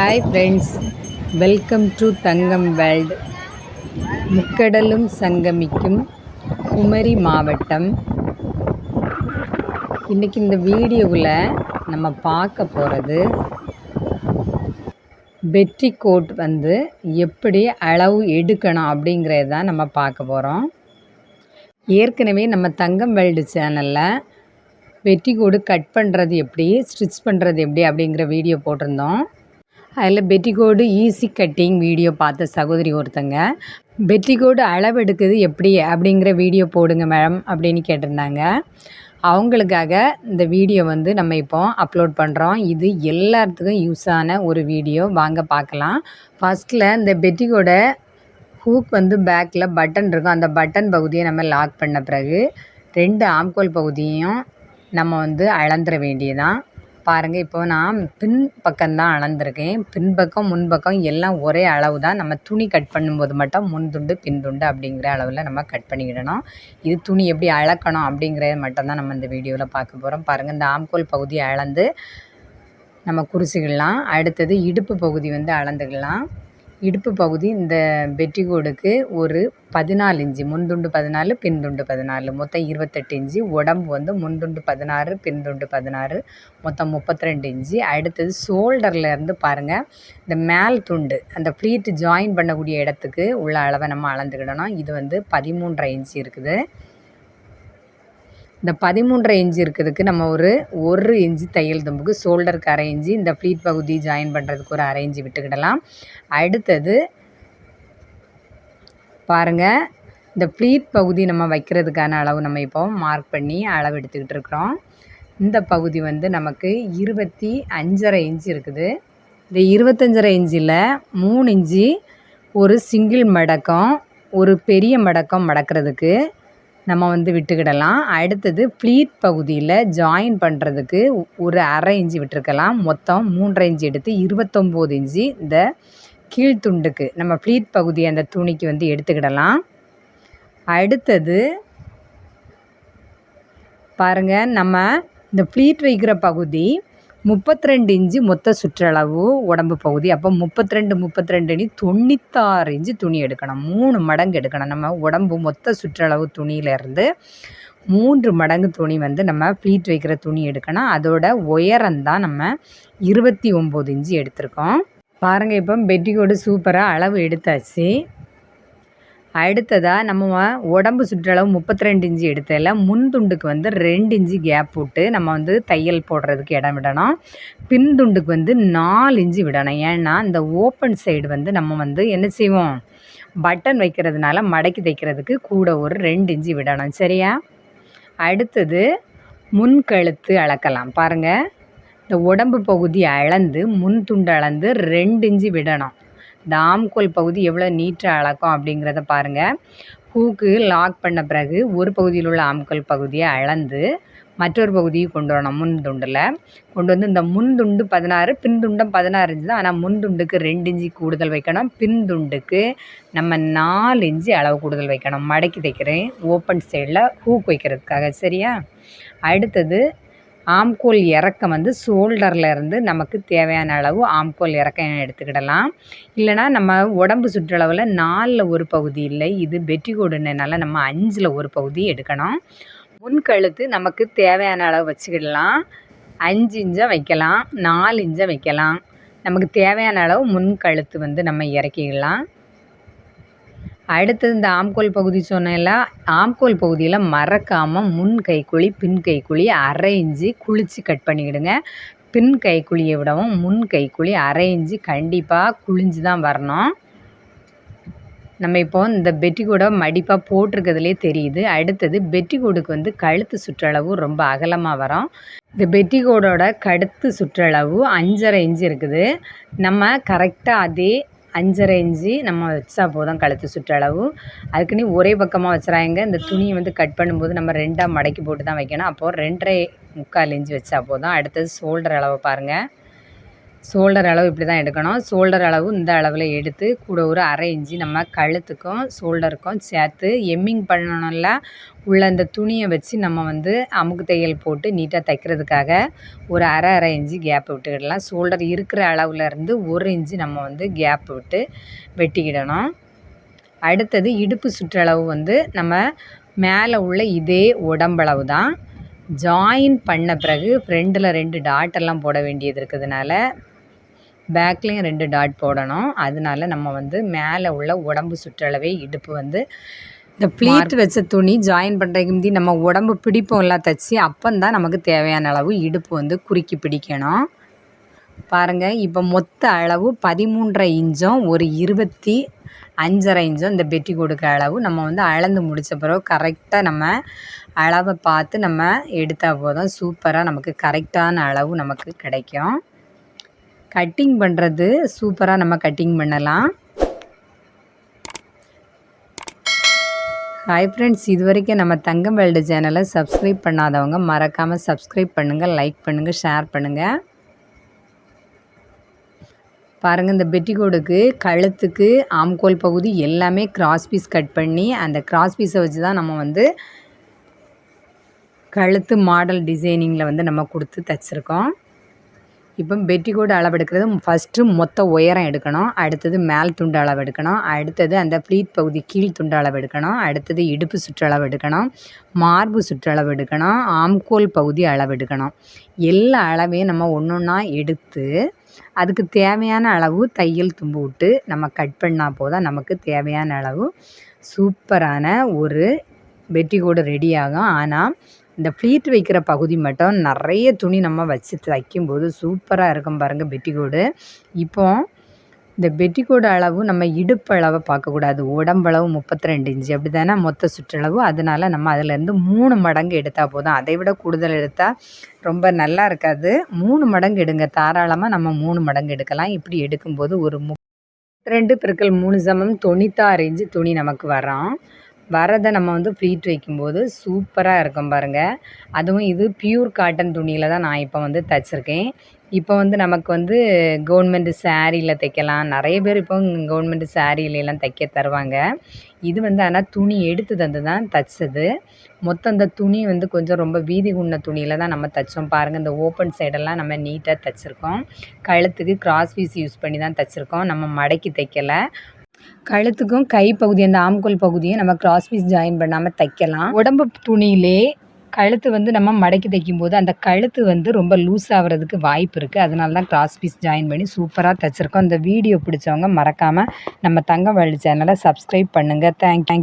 Hi friends welcome to Thangam world முக்கடலும் சங்கமிக்கும் குமரி மாவட்டம் இன்றைக்கி இந்த வீடியோவில் நம்ம பார்க்க போகிறது பெட்டி கோட் வந்து எப்படி அளவு எடுக்கணும் அப்படிங்கிறத தான் நம்ம பார்க்க போகிறோம் ஏற்கனவே நம்ம தங்கம் வேல்டு சேனலில் பெட்டிக்கோடு கட் பண்ணுறது எப்படி ஸ்டிச் பண்ணுறது எப்படி அப்படிங்கிற வீடியோ போட்டிருந்தோம். அதில் பெட்டிகோடு ஈஸி கட்டிங் வீடியோ பார்த்த சகோதரி ஒருத்தங்க. பெட்டிகோடு அளவு எடுக்குது எப்படி அப்படிங்கிற வீடியோ போடுங்க மேடம் அப்படின்னு கேட்டிருந்தாங்க. அவங்களுக்காக இந்த வீடியோ வந்து நம்ம இப்போ அப்லோட் பண்ணுறோம் இது எல்லாத்துக்கும் யூஸான ஒரு வீடியோ. வாங்க பார்க்கலாம். ஃபஸ்ட்டில் இந்த பெட்டிகோட ஹூக் வந்து பேக்கில் பட்டன் இருக்கும். அந்த பட்டன் பகுதியை நம்ம லாக் பண்ண பிறகு ரெண்டு ஆம்கோல் பகுதியும் நம்ம வந்து அளந்துட வேண்டியதான் பாருங்கள் இப்போ நான் பின் பக்கம்தான் அளந்திருக்கேன். பின்பக்கம் முன்பக்கம் எல்லாம் ஒரே அளவு தான் நம்ம துணி கட் பண்ணும்போது மட்டும் முன் துண்டு பின் துண்டு அப்படிங்கிற அளவில் நம்ம கட் பண்ணிக்கிடணும். இது துணி எப்படி அளக்கணும் அப்படிங்கிறத மட்டும்தான் நம்ம இந்த வீடியோவில் பார்க்க போகிறோம் பாருங்கள் இந்த ஆம்கோல் பகுதியை அளந்து நம்ம குறிச்சிக்கலாம் அடுத்தது இடுப்பு பகுதி வந்து அளந்துக்கலாம். இடுப்பு பகுதி இந்த பெட்டிகோடுக்கு ஒரு பதினாலு இன்ச்சு முன்துண்டு பதினாலு பின்துண்டு பதினாலு மொத்தம் இருபத்தெட்டு இன்ச்சு உடம்பு வந்து முன்துண்டு பதினாறு பின்துண்டு பதினாறு மொத்தம் முப்பத்திரெண்டு இன்ச்சு அடுத்தது ஷோல்டரில் இருந்து பாருங்கள் இந்த மேல் துண்டு அந்த ஃப்ளீட்டு ஜாயின் பண்ணக்கூடிய இடத்துக்கு உள்ள அளவை நம்ம அளந்துக்கிடணும். இது வந்து பதிமூன்றரை இன்ச்சு இருக்குது. இந்த பதிமூன்றரை இன்ச்சு இருக்கிறதுக்கு நம்ம ஒரு ஒரு இன்ச்சு தையல் தும்புக்கு ஷோல்டருக்கு அரை இன்ச்சு இந்த ஃப்ளீட் பகுதி ஜாயின் பண்ணுறதுக்கு ஒரு அரை இன்ச்சு விட்டுக்கிடலாம். அடுத்தது பாருங்கள் இந்த ஃப்ளீட் பகுதி நம்ம வைக்கிறதுக்கான அளவு நம்ம இப்போ மார்க் பண்ணி அளவு எடுத்துக்கிட்டு இருக்கிறோம். இந்த பகுதி வந்து நமக்கு இருபத்தி அஞ்சரை இன்ச்சு இருக்குது. இந்த இருபத்தஞ்சரை இன்ச்சில் மூணு இன்ச்சு ஒரு சிங்கிள் மடக்கம் ஒரு பெரிய மடக்கம் மடக்கிறதுக்கு நம்ம வந்து விட்டுக்கிடலாம். அடுத்தது ப்ளீட் பகுதியில் ஜாயின் பண்ணுறதுக்கு ஒரு அரை இன்ச்சு விட்டுருக்கலாம். மொத்தம் மூன்றரை இன்ச்சு எடுத்து இருபத்தொம்போது இன்ச்சு இந்த கீழ்த்துண்டுக்கு நம்ம ப்ளீட் பகுதி அந்த துணிக்கு வந்து எடுத்துக்கிடலாம். அடுத்தது பாருங்கள் நம்ம இந்த ப்ளீட் வைக்கிற பகுதி முப்பத்தி ரெண்டு இன்ச்சு மொத்த சுற்றளவு உடம்பு பகுதி. அப்போ முப்பத்தி ரெண்டு முப்பத்தி ரெண்டு தொண்ணூத்தாறு இன்ச்சு துணி எடுக்கணும். மூணு மடங்கு எடுக்கணும். நம்ம உடம்பு மொத்த சுற்றளவு துணியிலேருந்து மூன்று மடங்கு துணி வந்து நம்ம ப்ளீட் வைக்கிற துணி எடுக்கணும். அதோட உயரம்தான் நம்ம இருபத்தி ஒம்பது இன்ச்சு எடுத்திருக்கோம். பாருங்கள் இப்போ பெட்டிக்கோடு சூப்பராக அளவு எடுத்தாச்சு. அடுத்ததாக நம்ம உடம்பு சுற்றளவு முப்பத்தி ரெண்டு இன்ச்சு எடுத்ததில் முன் துண்டுக்கு வந்து ரெண்டு இன்ச்சு கேப் போட்டு நம்ம வந்து தையல் போடுறதுக்கு இடம் விடணும். பின் துண்டுக்கு வந்து நாலு இன்ச்சு விடணும். ஏன்னா இந்த ஓப்பன் சைடு வந்து நம்ம வந்து என்ன செய்வோம்? பட்டன் வைக்கிறதுனால மடக்கி தைக்கிறதுக்கு கூட ஒரு ரெண்டு இன்ச்சு விடணும். சரியா? அடுத்தது முன் கழுத்து அளக்கலாம். பாருங்கள் இந்த உடம்பு பகுதி அளந்து முன் துண்டு அளந்து ரெண்டு இன்ச்சு விடணும். இந்த ஆம்கோல் பகுதி எவ்வளோ நீட்டாக அளக்கும் அப்படிங்கிறத பாருங்கள் ஹூக்கு லாக் பண்ண பிறகு ஒரு பகுதியில் உள்ள ஆம்கோல் பகுதியை அளந்து மற்றொரு பகுதியை கொண்டு வரணும் முன் துண்டில். கொண்டு வந்து இந்த முன் துண்டு பதினாறு பின் துண்டம் பதினாறு இன்ச்சு தான். ஆனால் முன் துண்டுக்கு ரெண்டு இன்ச்சு கூடுதல் வைக்கணும். பின் துண்டுக்கு நம்ம நாலு இன்ச்சு அளவு கூடுதல் வைக்கணும். மடக்கி தைக்கிறேன். ஓப்பன் சைடில் ஹூக் வைக்கிறதுக்காக. சரியா? அடுத்தது ஆம்கோல் இறக்கம் வந்து ஷோல்டரில் இருந்து நமக்கு தேவையான அளவு ஆம்கோல் இறக்கம் எடுத்துக்கிடலாம். இல்லைனா நம்ம உடம்பு சுற்றளவில் நாலில் ஒரு பகுதி இல்லை இது பெட்டிகோடுனால நம்ம அஞ்சில் ஒரு பகுதி எடுக்கணும். முன்கழுத்து நமக்கு தேவையான அளவு வச்சுக்கிடலாம். அஞ்சு இன்ச்சாக வைக்கலாம் நாலு இன்ச்சாக வைக்கலாம். நமக்கு தேவையான அளவு முன்கழுத்து வந்து நம்ம இறக்கிக்கலாம் அடுத்தது இந்த ஆம்கோல் பகுதி சொன்னேன்ல ஆம்கோல் பகுதியில் மறக்காமல் முன் கைக்குழி பின் கைக்குழி அரை இஞ்சி குளித்து கட் பண்ணிக்கிடுங்க. பின் கைக்குழியை விடவும் முன் கைக்குழி அரை இன்ச்சு கண்டிப்பாக குளிஞ்சு தான் வரணும். நம்ம இப்போ இந்த பெட்டிகோட மடிப்பாக போட்டிருக்கிறதுலே தெரியுது. அடுத்தது பெட்டிக்கூடுக்கு வந்து கழுத்து சுற்றளவு ரொம்ப அகலமாக வரும். இந்த பெட்டிகோடோட கழுத்து சுற்றளவு அஞ்சரை இன்ச்சு இருக்குது. நம்ம கரெக்டாக அதே அஞ்சரை இஞ்சி நம்ம வச்சா போதும் கழுத்து சுற்றளவு. அதுக்குன்னு ஒரே பக்கமாக வச்சுறாங்க இந்த துணியை வந்து கட் பண்ணும்போது நம்ம ரெண்டாக மடக்கி போட்டு தான் வைக்கணும். அப்போது ரெண்டரை முக்கால் இஞ்சி வச்சா போதும். அடுத்தது ஷோல்டர் அளவு பாருங்கள் ஷோல்டர் அளவு இப்படி தான் எடுக்கணும். ஷோல்டர் அளவு இந்த அளவில் எடுத்து கூட ஒரு அரை இஞ்சி நம்ம கழுத்துக்கும் ஷோல்டருக்கும் சேர்த்து எம்மிங் பண்ணணும்ல. உள்ள இந்த துணியை வச்சு நம்ம வந்து அமுக்கு தையல் போட்டு நீட்டாக தைக்கிறதுக்காக ஒரு அரை அரை இஞ்சி கேப் விட்டுக்கிடலாம். ஷோல்டர் இருக்கிற அளவுலேருந்து ஒரு இஞ்சி நம்ம வந்து கேப் விட்டு வெட்டிக்கிடணும். அடுத்தது இடுப்பு சுற்றளவு வந்து நம்ம மேலே உள்ள இதே உடம்பளவு தான். ஜாயின் பண்ண பிறகு ஃப்ரெண்டில் ரெண்டு டாட்டெல்லாம் போட வேண்டியது இருக்கிறதுனால பேக்லேயும் ரெண்டு டாட் போடணும். அதனால நம்ம வந்து மேலே உள்ள உடம்பு சுற்றளவே இடுப்பு வந்து இந்த ப்ளீட் வச்ச துணி ஜாயின் பண்ணுறதுக்கு முந்தி நம்ம உடம்பு பிடிப்போம்லாம் தைச்சி அப்போந்தான் நமக்கு தேவையான அளவு இடுப்பு வந்து குறுக்கி பிடிக்கணும். பாருங்கள் இப்போ மொத்த அளவு பதிமூன்றரை இன்ச்சும் ஒரு இருபத்தி அஞ்சரை இன்ச்சும் இந்த பெட்டி கொடுக்க அளவு நம்ம வந்து அளந்து முடித்த பிறகு கரெக்டாக நம்ம அளவை பார்த்து நம்ம எடுத்தால் போதும். சூப்பராக நமக்கு கரெக்டான அளவு நமக்கு கிடைக்கும். கட்டிங் பண்ணுறது சூப்பராக நம்ம கட்டிங் பண்ணலாம். ஹாய் ஃப்ரெண்ட்ஸ் இது வரைக்கும் நம்ம தங்கம் வேல்டு சேனலை சப்ஸ்கிரைப் பண்ணாதவங்க மறக்காமல் சப்ஸ்கிரைப் பண்ணுங்கள் லைக் பண்ணுங்கள் ஷேர் பண்ணுங்கள் பாருங்கள் இந்த பெட்டிகோடுக்கு கழுத்துக்கு ஆம்கோல் பகுதி எல்லாமே கிராஸ் பீஸ் கட் பண்ணி அந்த கிராஸ் பீஸை வச்சு தான் நம்ம வந்து கழுத்து மாடல் டிசைனிங்கில் வந்து நம்ம கொடுத்து தைச்சிருக்கோம். இப்போ பெட்டிக்கோடு அளவு எடுக்கிறது ஃபஸ்ட்டு மொத்த உயரம் எடுக்கணும். அடுத்தது மேல் துண்டு அளவு எடுக்கணும் அடுத்தது அந்த ப்ளீட் பகுதி கீழ் துண்டு அளவு எடுக்கணும் அடுத்தது இடுப்பு சுற்றளவு எடுக்கணும் மார்பு சுற்றளவு எடுக்கணும் ஆம்கோல் பகுதி அளவு எடுக்கணும் எல்லா அளவையும் நம்ம ஒன்று ஒன்றா எடுத்து அதுக்கு தேவையான அளவு தையல் தும்பு விட்டு நம்ம கட் பண்ணால் போதும். நமக்கு தேவையான அளவு சூப்பரான ஒரு பெட்டிக்கோடு ரெடி ஆகும். ஆனால் இந்த ஃப்ளீட் வைக்கிற பகுதி மட்டும் நிறைய துணி நம்ம வச்சு தைக்கும்போது சூப்பராக இருக்கும் பாருங்கள் பெட்டிகோடு. இப்போ இந்த பெட்டிக்கோடு அளவு நம்ம இடுப்பு அளவை பார்க்கக்கூடாது. உடம்பளவு முப்பத்தி ரெண்டு இன்ச்சு. அப்படி தானே மொத்த சுற்றளவு. அதனால நம்ம அதிலேருந்து மூணு மடங்கு எடுத்தால் போதும். அதை விட கூடுதல் எடுத்தால் ரொம்ப நல்லா இருக்காது. மூணு மடங்கு எடுங்க. தாராளமாக நம்ம மூணு மடங்கு எடுக்கலாம். இப்படி எடுக்கும்போது ஒரு மு ரெண்டு பிற்கள் மூணு சமம் தொண்ணூத்தாறு இன்ச்சு துணி நமக்கு வரோம். வரதை நம்ம வந்து ஃப்ளீட் வைக்கும்போது சூப்பராக இருக்கும் பாருங்கள் அதுவும் இது பியூர் காட்டன் துணியில் தான் நான் இப்போ வந்து தைச்சிருக்கேன். இப்போ வந்து நமக்கு வந்து கவர்மெண்ட் சேரீயில் தைக்கலாம். நிறைய பேர் இப்போ கவர்மெண்ட் சாரியிலலாம் தைக்க தருவாங்க. இது வந்து ஆனால் துணி எடுத்து தந்து தான் தைச்சது. மொத்தம் இந்த துணி வந்து கொஞ்சம் ரொம்ப வீதி குண்ண துணியில் தான் நம்ம தைச்சோம். பாருங்கள் இந்த ஓப்பன் சைடெல்லாம் நம்ம நீட்டாக தைச்சிருக்கோம். கழுத்துக்கு கிராஸ் பீஸ் யூஸ் பண்ணி தான் தைச்சிருக்கோம். நம்ம மடக்கி தைக்கலை. கழுத்துக்கும் கைப்பகுதி அந்த ஆம்கோல் பகுதியும் நம்ம கிராஸ் பீஸ் ஜாயின் பண்ணாமல் தைக்கலாம். உடம்பு துணியிலே கழுத்து வந்து நம்ம மடக்கி தைக்கும்போது அந்த கழுத்து வந்து ரொம்ப லூஸ் ஆகிறதுக்கு வாய்ப்பு இருக்குது அதனால தான் கிராஸ் பீஸ் ஜாயின் பண்ணி சூப்பராக தைச்சிருக்கோம். இந்த வீடியோ பிடிச்சவங்க மறக்காமல் நம்ம தங்க வேல்டு சேனலை சப்ஸ்கிரைப் பண்ணுங்கள் தேங்க் தேங்க்